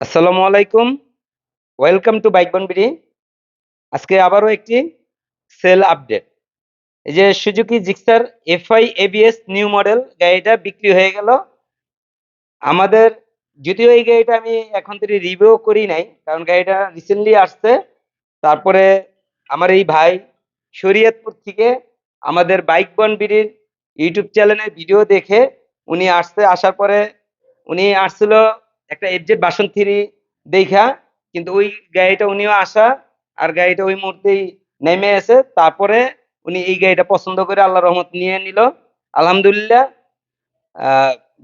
আসসালামু আলাইকুম। Welcome to bike বনবিড়ি আজকে আবারও একটি সেল আপডেট এই যে Suzuki Gixxer FI ABS new model গাড়িটা বিক্রি হয়ে গেল। আমাদের যদিও এই গাড়িটা আমি এখন থেকে রিভিউ করি নাই, কারণ গাড়িটা রিসেন্টলি আসছে। তারপরে আমার এই ভাই শরীয়তপুর থেকে আমাদের বাইক বনবিড়ির ইউটিউব চ্যানেলের ভিডিও দেখে উনি আসছে। আসার পরে উনি আসছিল একটা এফজেড বাসন থ্রি দেখা কিন্তু ওই গাড়িটা উনিও আসা, আর গাড়িটা ওই মুহূর্তেই নেমে এসে তারপরে উনি এই গাড়িটা পছন্দ করে আল্লাহ রহমত নিয়ে নিল। আলহামদুলিল্লাহ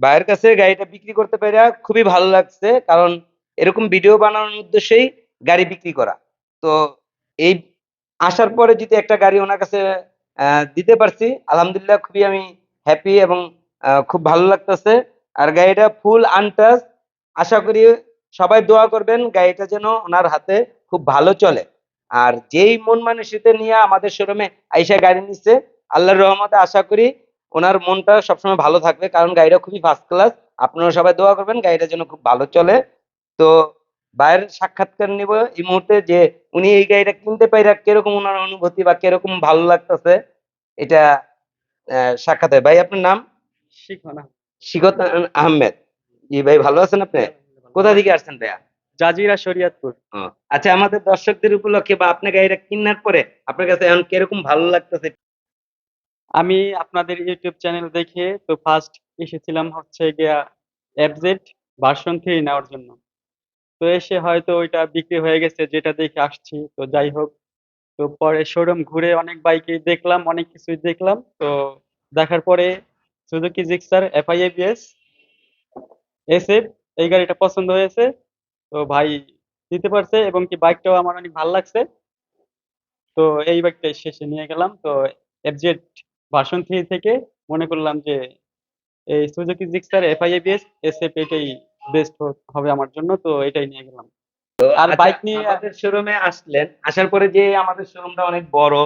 ভাইয়ের কাছে গাড়িটা বিক্রি করতে পেরে খুবই ভালো লাগছে, কারণ এরকম ভিডিও বানানোর উদ্দেশ্যেই গাড়ি বিক্রি করা। তো এই আসার পরে যদি একটা গাড়ি ওনার কাছে দিতে পারছি, আলহামদুলিল্লাহ খুবই আমি হ্যাপি এবং খুব ভালো লাগতেছে। আর গাড়িটা ফুল আনটাচ আশা করি সবাই দোয়া করবেন গাড়িটা যেন ওনার হাতে খুব ভালো চলে। আর যেই মন মানসিকতা নিয়ে আমাদের শোরুমে আইসা গাড়ি নিচ্ছে আল্লাহর রহমতে আশা করি ওনার মনটা সবসময় ভালো থাকবে কারণ গাড়িটা খুবই ফার্স্ট ক্লাস আপনারা সবাই দোয়া করবেন গাড়িটা যেন খুব ভালো চলে। তো ভাইয়ের সাক্ষাৎকার নিব এই মুহূর্তে যে উনি এই গাড়িটা কিনতে পাইরা কীরকম ওনার অনুভূতি বা কীরকম ভালো লাগতেছে এটা আহ, সাক্ষাৎ হয় ভাই আপনার নাম? শিখো না শিগত আহমেদ। জি ভাই ভালো আছেন আপনি? কোথা থেকে আসছেন ভাইয়া? জাজিরা শরিয়াতপুর। আচ্ছা আমাদের দর্শকদের উপলক্ষে বা আপনাকে গাড়িটা কিনার পরে আপনার কাছে এখন কীরকম ভালো লাগতেছে? আমি আপনাদের ইউটিউব চ্যানেল দেখে তো ফার্স্ট এসেছিলাম হচ্ছে গিয়া এফজেড ভার্সন থ্রি নেওয়ার জন্য। তো এসে হয়তো ওইটা বিক্রি হয়ে গেছে যেটা দেখে আসছি। তো যাই হোক তো পরে শোরুম ঘুরে অনেক বাইকই দেখলাম অনেক কিছুই দেখলাম। তো দেখার পরে সুজুকি জিক্সার এফআইএবিএস এসএফ এই গাড়িটা পছন্দ হয়েছে। তো ভাই দিতে পারছে এবং কি বাইকটাও আমার অনেক ভালো লাগছে। তো এই বাইকটাই শেষে নিয়ে গেলাম। তো এফজেড ভার্সন থ্রি থেকে মনে করলাম যে এই Suzuki Gixxer FI ABS SF এটাই বেস্ট হবে আমার জন্য। তো এটাই নিয়ে গেলাম। আর আচ্ছা, বাইক নিয়ে আমাদের শোরুমে আসলেন। আসার পরে যে আমাদের শোরুমটা অনেক বড়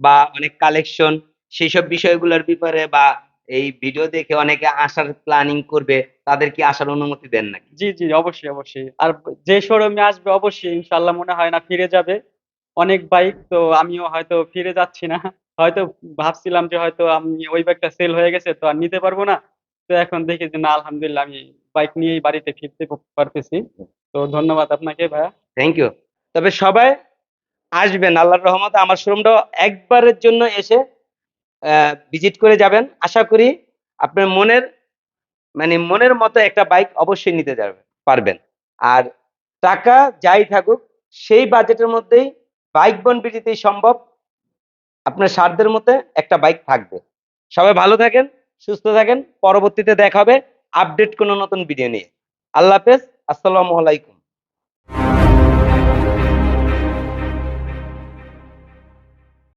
বা অনেক কালেকশন সেই সব বিষয়গুলোর ব্যাপারে বা এই ভিডিও দেখে অনেকে আসার প্ল্যানিং করবে তাদের কি আসার অনুমতি দেন নাকি? জি জি অবশ্যই অবশ্যই। আর যে শোরুমে আসবে অবশ্যই ইনশাল্লাহ মনে হয় না ফিরে যাবে। অনেক বাইক তো আমিও হয়তো ফিরে যাচ্ছি না। হয়তো ভাবছিলাম যে হয়তো আমি ওই বাইকটা সেল হয়ে গেছে তো আর নিতে পারব না। তো এখন দেখি যে না আলহামদুলিল্লাহ আমি বাইক নিয়েই বাড়িতে ফিরতে পারতেছি। তো ধন্যবাদ আপনাকে ভাইয়া। থ্যাংক ইউ তবে সবাই আসবেন আল্লাহর রহমতে। আমার শোরুমটা একবারের জন্য এসে ভিজিট করে যাবেন। আশা করি আপনার মনের মানে মনের মতো একটা বাইক অবশ্যই নিতে যাবেন পারবেন। আর টাকা যাই থাকুক, সেই বাজেটের মধ্যেই বাইক বন বিজিতেই সম্ভব আপনার সাধ্যের মধ্যে একটা বাইক থাকবে। সবাই ভালো থাকেন, সুস্থ থাকেন। পরবর্তীতে দেখা হবে আপডেট কোনো নতুন ভিডিও নিয়ে। আল্লাহ হাফেজ, আসসালামু আলাইকুম।